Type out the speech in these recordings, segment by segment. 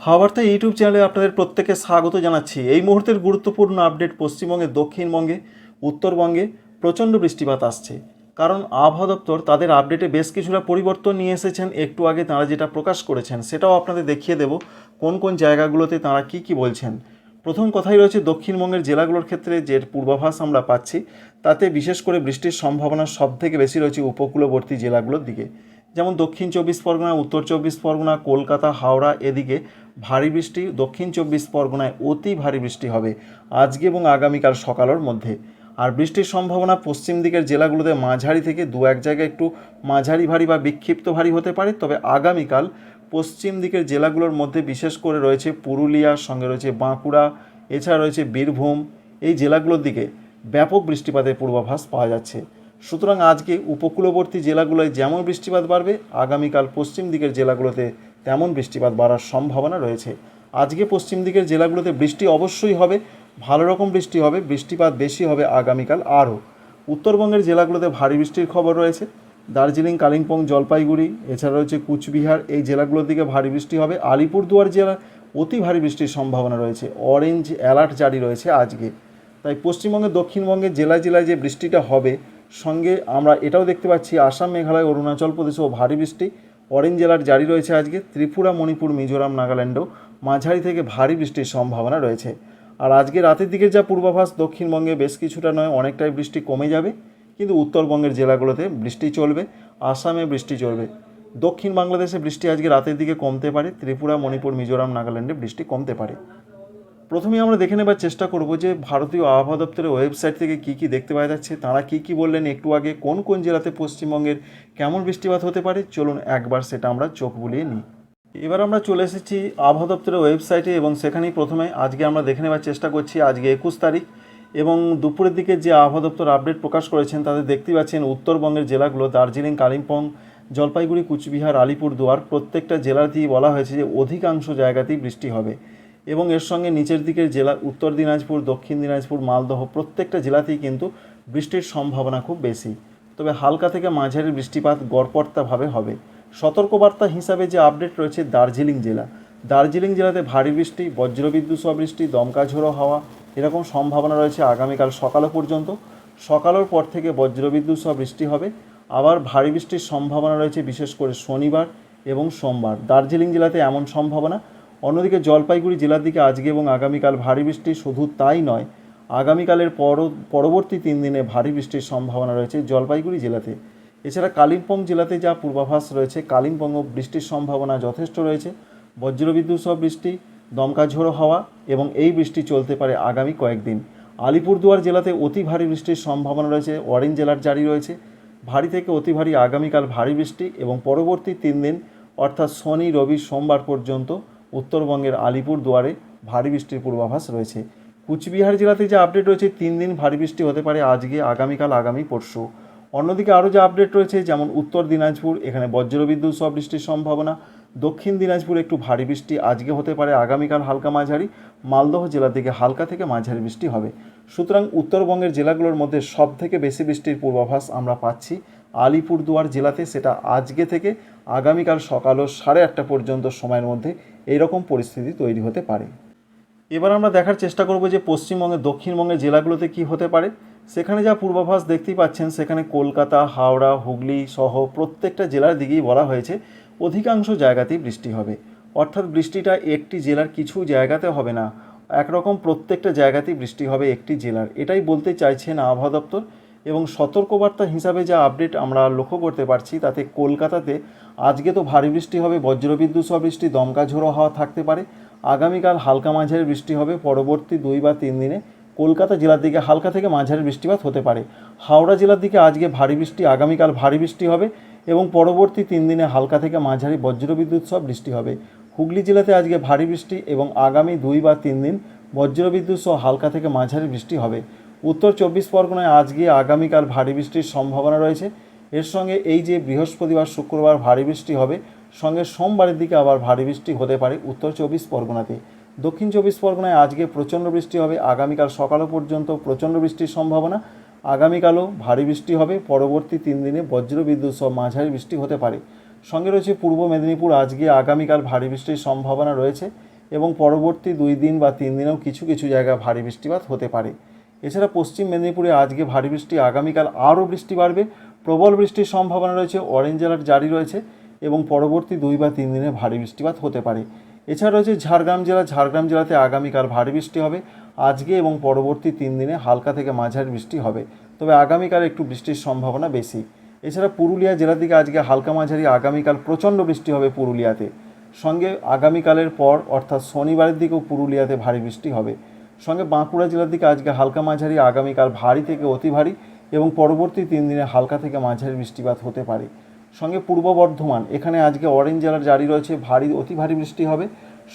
হাওয়ার্তা YouTube চ্যানেলে আপনাদের প্রত্যেকে স্বাগত জানাচ্ছি। এই মুহূর্তের গুরুত্বপূর্ণ আপডেট পশ্চিমবঙ্গে দক্ষিণবঙ্গে, উত্তরবঙ্গে প্রচণ্ড বৃষ্টিপাত আসছে। কারণ আবহাওয়া দপ্তর তাদের আপডেটে বেশ কিছুটা পরিবর্তন নিয়ে এসেছেন। একটু আগে তাঁরা যেটা প্রকাশ করেছেন, সেটাও আপনাদের দেখিয়ে দেব। কোন কোন জায়গাগুলোতে তাঁরা কী কী বলছেন? প্রথম কথাই রয়েছে, দক্ষিণবঙ্গের জেলাগুলোর ক্ষেত্রে যে পূর্বাভাস আমরা পাচ্ছি, তাতে বিশেষ করে বৃষ্টির সম্ভাবনা সব থেকে বেশি রয়েছে উপকূলবর্তী জেলাগুলোর দিকে। যেমন দক্ষিণ চব্বিশ পরগনা, উত্তর চব্বিশ পরগনা, কলকাতা, হাওড়া, এদিকে ভারী বৃষ্টি, দক্ষিণ চব্বিশ পরগনায় অতি ভারী বৃষ্টি হবে আজকে এবং আগামীকাল সকালের মধ্যে। আর বৃষ্টির সম্ভাবনা পশ্চিম দিকের জেলাগুলোতে মাঝারি থেকে দু এক জায়গায় একটু মাঝারি ভারী বা বিক্ষিপ্ত ভারী হতে পারে। তবে আগামীকাল পশ্চিম দিকের জেলাগুলোর মধ্যে বিশেষ করে রয়েছে পুরুলিয়ার সঙ্গে রয়েছে বাঁকুড়া, এছাড়া রয়েছে বীরভূম। এই জেলাগুলোর দিকে ব্যাপক বৃষ্টিপাতের পূর্বাভাস পাওয়া যাচ্ছে। সুতরাং আজকে উপকূলবর্তী জেলাগুলোয় যেমন বৃষ্টিপাত বাড়বে, আগামীকাল পশ্চিম দিকের জেলাগুলোতে তেমন বৃষ্টিপাত বাড়ার সম্ভাবনা রয়েছে। আজকে পশ্চিম দিকের জেলাগুলোতে বৃষ্টি অবশ্যই হবে, ভালো রকম বৃষ্টি হবে, বৃষ্টিপাত বেশি হবে আগামীকাল আরও। উত্তরবঙ্গের জেলাগুলোতে ভারী বৃষ্টির খবর রয়েছে, দার্জিলিং, কালিম্পং, জলপাইগুড়ি, এছাড়া রয়েছে কুচবিহার, এই জেলাগুলোর দিকে ভারী বৃষ্টি হবে। আলিপুরদুয়ার জেলা অতি ভারী বৃষ্টির সম্ভাবনা রয়েছে, অরেঞ্জ অ্যালার্ট জারি রয়েছে আজকে। তাই পশ্চিমবঙ্গের দক্ষিণবঙ্গের জেলায় জেলায় যে বৃষ্টিটা হবে সঙ্গে আমরা এটাও দেখতে পাচ্ছি, আসাম, মেঘালয়, অরুণাচল প্রদেশ ও ভারী বৃষ্টি। অরেঞ্জ জেলার জারি রয়েছে আজকে। ত্রিপুরা, মণিপুর, মিজোরাম, নাগাল্যান্ডেও মাঝারি থেকে ভারী বৃষ্টির সম্ভাবনা রয়েছে। আর আজকে রাতের দিকে যা পূর্বাভাস, দক্ষিণবঙ্গে বেশ কিছুটা নয়, অনেকটাই বৃষ্টি কমে যাবে। কিন্তু উত্তরবঙ্গের জেলাগুলোতে বৃষ্টি চলবে, আসামে বৃষ্টি চলবে। দক্ষিণ বাংলাদেশে বৃষ্টি আজকে রাতের দিকে কমতে পারে, ত্রিপুরা, মণিপুর, মিজোরাম, নাগাল্যান্ডে বৃষ্টি কমতে পারে। প্রথমেই আমরা দেখে নেবার চেষ্টা করব যে ভারতীয় আবহাওয়া দপ্তরের ওয়েবসাইট থেকে কী কী দেখতে পাওয়া যাচ্ছে, তারা কী কী বললেন, একটু আগে কোন কোন জেলাতে পশ্চিমবঙ্গের কেমন বৃষ্টিপাত হতে পারে, চলুন একবার সেটা আমরা চোখ বুলিয়ে নিই। এবার আমরা চলে এসেছি আবহাওয়া দপ্তরের ওয়েবসাইটে এবং সেখানেই প্রথমে আজকে আমরা দেখে নেবার চেষ্টা করছি আজকে একুশ তারিখ এবং দুপুরের দিকে যে আবহাওয়া দপ্তর আপডেট প্রকাশ করেছেন তাদের দেখতে পাচ্ছেন উত্তরবঙ্গের জেলাগুলো, দার্জিলিং, কালিম্পং, জলপাইগুড়ি, কুচবিহার, আলিপুরদুয়ার প্রত্যেকটা জেলাতেই বলা হয়েছে যে অধিকাংশ জায়গাতেই বৃষ্টি হবে। এবং এর সঙ্গে নিচের দিকের জেলা, উত্তর দিনাজপুর, দক্ষিণ দিনাজপুর, মালদহ প্রত্যেকটা জেলাতেই কিন্তু বৃষ্টির সম্ভাবনা খুব বেশি। তবে হালকা থেকে মাঝারি বৃষ্টিপাত গড়পড়তাভাবে হবে। সতর্কবার্তা হিসাবে যে আপডেট রয়েছে দার্জিলিং জেলা। দার্জিলিং জেলাতে ভারী বৃষ্টি, বজ্রবিদ্যুৎ বৃষ্টি দমকা ঝোড়ো হাওয়া, এরকম সম্ভাবনা রয়েছে আগামীকাল সকালও পর্যন্ত। সকালের পর থেকে বজ্রবিদ্যুৎ বৃষ্টি হবে। আবার ভারী বৃষ্টির সম্ভাবনা রয়েছে বিশেষ করে শনিবার এবং সোমবার। দার্জিলিং জেলাতে এমন সম্ভাবনা অন্যদিকে জলপাইগুড়ি জেলার দিকে আজকে এবং আগামীকাল ভারী বৃষ্টি শুধু তাই নয়, আগামীকালের পর পরবর্তী তিন দিনে ভারী বৃষ্টির সম্ভাবনা রয়েছে জলপাইগুড়ি জেলাতে। এছাড়া কালিম্পং জেলাতে যা পূর্বাভাস রয়েছে কালিম্পংও বৃষ্টির সম্ভাবনা যথেষ্ট রয়েছে। বজ্রবিদ্যুৎ সহ বৃষ্টি দমকা ঝোড়ো হাওয়া এবং এই বৃষ্টি চলতে পারে আগামী কয়েকদিন। আলিপুরদুয়ার জেলাতে অতি ভারী বৃষ্টির সম্ভাবনা রয়েছে অরেঞ্জ জেলার জারি রয়েছে। ভারী থেকে অতি ভারী আগামীকাল ভারী বৃষ্টি এবং পরবর্তী তিন দিন, অর্থাৎ শনি, রবি, সোমবার পর্যন্ত উত্তরবঙ্গের আলিপুর দুয়ারে ভারী বৃষ্টির পূর্বাভাস রয়েছে। কুচবিহার জেলাতে যে আপডেট রয়েছে, তিন দিন ভারী বৃষ্টি হতে পারে আজকে, আগামীকাল, আগামী পরশু। অন্যদিকে আরও যে আপডেট রয়েছে, যেমন উত্তর দিনাজপুর, এখানে বজ্রবিদ্যুৎ সব বৃষ্টির সম্ভাবনা। দক্ষিণ দিনাজপুর একটু ভারী বৃষ্টি আজকে হতে পারে, আগামীকাল হালকা মাঝারি। মালদহ জেলার দিকে হালকা থেকে মাঝারি বৃষ্টি হবে। সুতরাং উত্তরবঙ্গের জেলাগুলোর মধ্যে সব থেকে বেশি বৃষ্টির পূর্বাভাস আমরা পাচ্ছি আলিপুরদুয়ার জেলাতে। সেটা আজকে থেকে আগামীকাল সকালও সাড়ে আটটা পর্যন্ত সময়ের মধ্যে এইরকম পরিস্থিতি তৈরি হতে পারে। এবার আমরা দেখার চেষ্টা করব যে পশ্চিমবঙ্গের, দক্ষিণবঙ্গের জেলাগুলোতে কি হতে পারে। সেখানে যা পূর্বাভাস দেখতেই পাচ্ছেন, সেখানে কলকাতা, হাওড়া, হুগলি সহ প্রত্যেকটা জেলার দিকেই বলা হয়েছে অধিকাংশ জায়গাতেই বৃষ্টি হবে। অর্থাৎ বৃষ্টিটা একটি জেলার কিছু জায়গাতে হবে না। একরকম প্রত্যেকটা জায়গাতেই বৃষ্টি হবে একটি জেলার। এটাই বলতে চাইছেন আবহাওয়া দপ্তর এবং সতর্কবার্তা হিসাবে যা আপডেট আমরা লক্ষ্য করতে পারছি তাতে কলকাতাতে আজকে তো ভারী বৃষ্টি হবে, বজ্রবিদ্যুৎ সহ বৃষ্টি, দমকা ঝোড়ো হাওয়া থাকতে পারে। আগামীকাল হালকা মাঝারি বৃষ্টি হবে, পরবর্তী দুই বা তিন দিনে কলকাতা জেলার দিকে হালকা থেকে মাঝারি বৃষ্টিপাত হতে পারে। হাওড়া জেলার দিকে আজকে ভারী বৃষ্টি, আগামীকাল ভারী বৃষ্টি হবে এবং পরবর্তী তিন দিনে হালকা থেকে মাঝারি বজ্রবিদ্যুৎ সহ বৃষ্টি হবে। হুগলি জেলাতে আজকে ভারী বৃষ্টি এবং আগামী দুই বা তিন দিন বজ্রবিদ্যুৎ সহ হালকা থেকে মাঝারি বৃষ্টি হবে। উত্তর চব্বিশ পরগনায় আজকে আগামীকাল ভারী বৃষ্টির সম্ভাবনা রয়েছে। এর সঙ্গে এই যে বৃহস্পতিবার, শুক্রবার ভারী বৃষ্টি হবে, সঙ্গে সোমবারের দিকে আবার ভারী বৃষ্টি হতে পারে উত্তর চব্বিশ পরগনাতে। দক্ষিণ চব্বিশ পরগনায় আজকে প্রচণ্ড বৃষ্টি হবে, আগামীকাল সকালও পর্যন্ত প্রচণ্ড বৃষ্টির সম্ভাবনা। আগামীকালও ভারী বৃষ্টি হবে, পরবর্তী তিন দিনে বজ্রবিদ্যুৎ সহ মাঝারি বৃষ্টি হতে পারে। সঙ্গে রয়েছে পূর্ব মেদিনীপুর, আজকে আগামীকাল ভারী বৃষ্টির সম্ভাবনা রয়েছে এবং পরবর্তী দুই দিন বা তিন দিনেও কিছু কিছু জায়গায় ভারী বৃষ্টিপাত হতে পারে। এছাড়া পশ্চিম মেদিনীপুরে আজকে ভারী বৃষ্টি, আগামীকাল আরও বৃষ্টি বাড়বে। প্রবল বৃষ্টির সম্ভাবনা রয়েছে অরেঞ্জ অ্যালার্ট জারি রয়েছে এবং পরবর্তী দুই বা তিন দিনে ভারী বৃষ্টিপাত হতে পারে। এছাড়া রয়েছে ঝাড়গ্রাম জেলা, ঝাড়গ্রাম জেলাতে আগামীকাল ভারী বৃষ্টি হবে। আজকে এবং পরবর্তী তিন দিনে হালকা থেকে মাঝারি বৃষ্টি হবে। তবে আগামীকাল একটু বৃষ্টির সম্ভাবনা বেশি। এছাড়া পুরুলিয়া জেলার দিকে আজকে হালকা মাঝারি, আগামীকাল প্রচণ্ড বৃষ্টি হবে পুরুলিয়াতে। সঙ্গে আগামীকালের পর, অর্থাৎ শনিবারের দিকেও পুরুলিয়াতে ভারী বৃষ্টি হবে। সঙ্গে বাঁকুড়া জেলার দিকে আজকে হালকা মাঝারি, আগামীকাল ভারী থেকে অতি ভারী এবং পরবর্তী তিন দিনে হালকা থেকে মাঝারি বৃষ্টিপাত হতে পারে। সঙ্গে পূর্ব বর্ধমান, এখানে আজকে অরেঞ্জ জেলার জারি রয়েছে, ভারী, অতি ভারী বৃষ্টি হবে।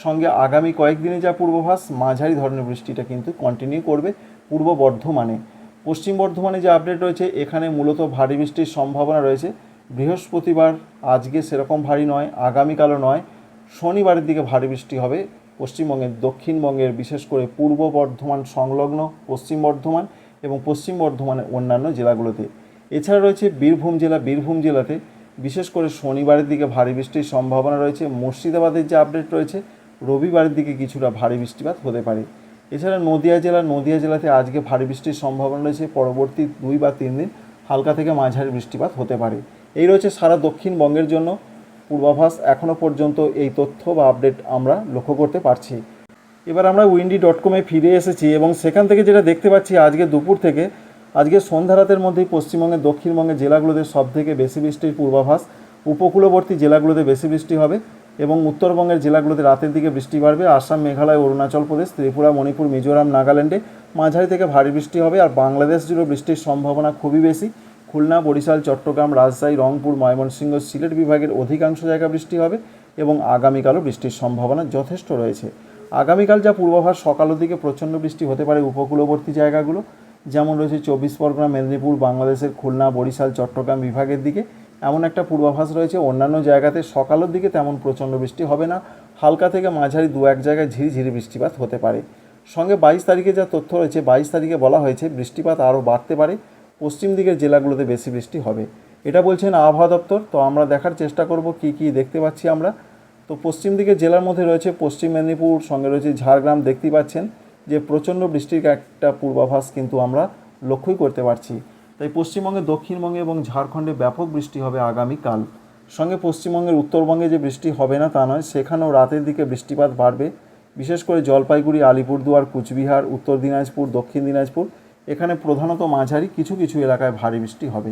সঙ্গে আগামী কয়েকদিনে যা পূর্বাভাস, মাঝারি ধরনের বৃষ্টিটা কিন্তু কন্টিনিউ করবে পূর্ব বর্ধমানে। পশ্চিম বর্ধমানে যে আপডেট রয়েছে, এখানে মূলত ভারী বৃষ্টির সম্ভাবনা রয়েছে। বৃহস্পতিবার আজকে সেরকম ভারী নয়, আগামীকালও নয়। শনিবারের দিকে ভারী বৃষ্টি হবে। পশ্চিমবঙ্গের, দক্ষিণবঙ্গের, বিশেষ করে পূর্ব বর্ধমান সংলগ্ন পশ্চিম বর্ধমান এবং পশ্চিম বর্ধমানের অন্যান্য জেলাগুলোতে। এছাড়া রয়েছে বীরভূম জেলা। বীরভূম জেলাতে বিশেষ করে শনিবারের দিকে ভারী বৃষ্টির সম্ভাবনা রয়েছে। মুর্শিদাবাদের যে আপডেট রয়েছে, রবিবারের দিকে কিছুটা ভারী বৃষ্টিপাত হতে পারে। এছাড়া নদিয়া জেলা নদিয়া জেলাতে আজকে ভারী বৃষ্টির সম্ভাবনা রয়েছে। পরবর্তী দুই বা তিন দিন হালকা থেকে মাঝারি বৃষ্টিপাত হতে পারে। এই রয়েছে সারা দক্ষিণবঙ্গের জন্য। পূর্বাভাস এখনও পর্যন্ত এই তথ্য বা আপডেট আমরা লক্ষ্য করতে পারছি। এবার আমরা উইন্ডি ডট কমে ফিরে এসেছি এবং সেখান থেকে যেটা দেখতে পাচ্ছি, আজকে দুপুর থেকে, আজকে সন্ধ্যা রাতের মধ্যেই পশ্চিমবঙ্গের দক্ষিণবঙ্গের জেলাগুলোতে সব থেকে বেশি বৃষ্টির পূর্বাভাস। উপকূলবর্তী জেলাগুলোতে বেশি বৃষ্টি হবে। এবং উত্তরবঙ্গের জেলাগুলোতে রাতের দিকে বৃষ্টি বাড়বে। আসাম, মেঘালয়, অরুণাচল প্রদেশ, ত্রিপুরা, মণিপুর, মিজোরাম, নাগাল্যান্ডে মাঝারি থেকে ভারী বৃষ্টি হবে আর বাংলাদেশ জুড়ে বৃষ্টির সম্ভাবনা খুবই বেশি। খুলনা, বরিশাল, চট্টগ্রাম, রাজশাহী, রংপুর, ময়মনসিংহ, সিলেট বিভাগের অধিকাংশ জায়গা বৃষ্টি হবে এবং আগামীকালও বৃষ্টির সম্ভাবনা যথেষ্ট রয়েছে। আগামীকাল যা পূর্বাভাস, সকালের দিকে প্রচণ্ড বৃষ্টি হতে পারে উপকূলবর্তী জায়গাগুলো। যেমন রয়েছে চব্বিশ পরগনা, মেদিনীপুর, বাংলাদেশের খুলনা, বরিশাল, চট্টগ্রাম বিভাগের দিকে। এমন একটা পূর্বাভাস রয়েছে, অন্যান্য জায়গাতে সকালের দিকে তেমন প্রচণ্ড বৃষ্টি হবে না, হালকা থেকে মাঝারি দু এক জায়গায় ঝিরিঝিরি বৃষ্টিপাত হতে পারে। সঙ্গে বাইশ তারিখে যা তথ্য রয়েছে, বাইশ তারিখে বলা হয়েছে বৃষ্টিপাত আরও বাড়তে পারে, পশ্চিম দিকের জেলাগুলোতে বেশি বৃষ্টি হবে। এটা বলছেন আবহাওয়া দপ্তর, তো আমরা দেখার চেষ্টা করব কি কি দেখতে পাচ্ছি আমরা। তো পশ্চিম দিকের জেলার মধ্যে রয়েছে পশ্চিম মেদিনীপুর, সঙ্গে রয়েছে ঝাড়গ্রাম, দেখতেই পাচ্ছেন যে প্রচণ্ড বৃষ্টির একটা পূর্বাভাস কিন্তু আমরা লক্ষ্যই করতে পারছি। তাই পশ্চিমবঙ্গে, দক্ষিণবঙ্গে এবং ঝাড়খণ্ডে ব্যাপক বৃষ্টি হবে আগামীকাল। সঙ্গে পশ্চিমবঙ্গের উত্তরবঙ্গে যে বৃষ্টি হবে না তা নয়, সেখানেও রাতের দিকে বৃষ্টিপাত বাড়বে। বিশেষ করে জলপাইগুড়ি, আলিপুরদুয়ার, কুচবিহার, উত্তর দিনাজপুর, দক্ষিণ দিনাজপুর, এখানে প্রধানত মাঝারি কিছু কিছু এলাকায় ভারী বৃষ্টি হবে।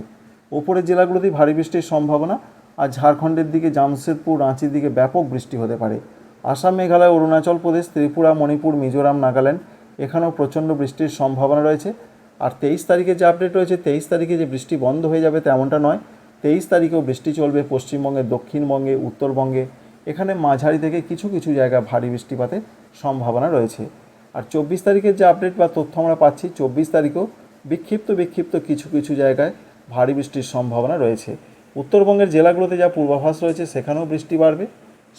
ওপরের জেলাগুলোতেই ভারী বৃষ্টির সম্ভাবনা, আর ঝাড়খণ্ডের দিকে জামশেদপুর, রাঁচির দিকে ব্যাপক বৃষ্টি হতে পারে। আসাম, মেঘালয়, অরুণাচল প্রদেশ, ত্রিপুরা, মণিপুর, মিজোরাম, নাগাল্যান্ড, এখানেও প্রচণ্ড বৃষ্টির সম্ভাবনা রয়েছে। আর তেইশ তারিখে যে আপডেট রয়েছে, তেইশ তারিখে যে বৃষ্টি বন্ধ হয়ে যাবে তেমনটা নয়। তেইশ তারিখেও বৃষ্টি চলবে পশ্চিমবঙ্গে, দক্ষিণবঙ্গে, উত্তরবঙ্গে। এখানে মাঝারি থেকে কিছু কিছু জায়গা ভারী বৃষ্টিপাতের সম্ভাবনা রয়েছে। আর চব্বিশ তারিখের যে আপডেট বা তথ্য আমরা পাচ্ছি, চব্বিশ তারিখেও বিক্ষিপ্ত বিক্ষিপ্ত কিছু কিছু জায়গায় ভারী বৃষ্টির সম্ভাবনা রয়েছে। উত্তরবঙ্গের জেলাগুলোতে যা পূর্বাভাস রয়েছে, সেখানেও বৃষ্টি বাড়বে।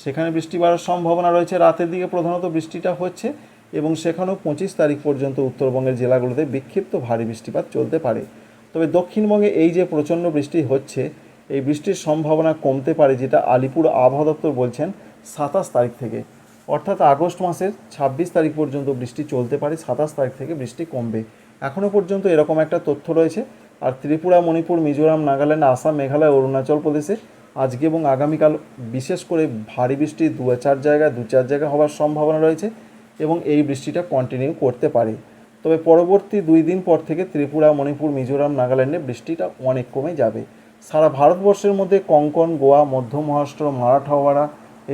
সেখানে বৃষ্টি বাড়ার সম্ভাবনা রয়েছে। রাতের দিকে প্রধানত বৃষ্টিটা হচ্ছে এবং সেখানেও পঁচিশ তারিখ পর্যন্ত উত্তরবঙ্গের জেলাগুলোতে বিক্ষিপ্ত ভারী বৃষ্টিপাত চলতে পারে। তবে দক্ষিণবঙ্গে এই যে প্রচণ্ড বৃষ্টি হচ্ছে, এই বৃষ্টির সম্ভাবনা কমতে পারে যেটা আলিপুর আবহাওয়া দপ্তর বলছেন সাতাশ তারিখ থেকে। অর্থাৎ আগস্ট মাসের ছাব্বিশ তারিখ পর্যন্ত বৃষ্টি চলতে পারে, সাতাশ তারিখ থেকে বৃষ্টি কমবে। এখনও পর্যন্ত এরকম একটা তথ্য রয়েছে। আর ত্রিপুরা, মণিপুর, মিজোরাম, নাগাল্যান্ড, আসাম, মেঘালয়, অরুণাচল প্রদেশে আজকে এবং আগামীকাল বিশেষ করে ভারী বৃষ্টি দু চার জায়গায় দু চার জায়গায় হওয়ার সম্ভাবনা রয়েছে। এবং এই বৃষ্টিটা কন্টিনিউ করতে পারে। তবে পরবর্তী দুই দিন পর থেকে ত্রিপুরা, মণিপুর, মিজোরাম, নাগাল্যান্ডে বৃষ্টিটা অনেক কমে যাবে। সারা ভারতবর্ষের মধ্যে কঙ্কন, গোয়া, মধ্য মহারাষ্ট্র, মারাঠাওয়াড়া,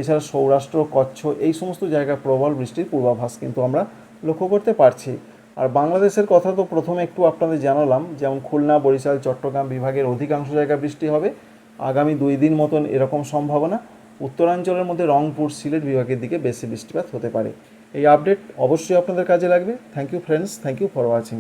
এছাড়া সৌরাষ্ট্র, কচ্ছ এই সমস্ত জায়গায় প্রবল বৃষ্টির পূর্বাভাস কিন্তু আমরা লক্ষ্য করতে পারছি। আর বাংলাদেশের কথা তো প্রথমে একটু আপনাদের জানালাম, যেমন খুলনা, বরিশাল, চট্টগ্রাম বিভাগের অধিকাংশ জায়গায় বৃষ্টি হবে। আগামী দুই দিন মতন এরকম সম্ভাবনা। উত্তরাঞ্চলের মধ্যে রংপুর, সিলেট বিভাগের দিকে বেশি বৃষ্টিপাত হতে পারে। এই আপডেট অবশ্যই আপনাদের কাজে লাগবে। Thank you friends thank you for watching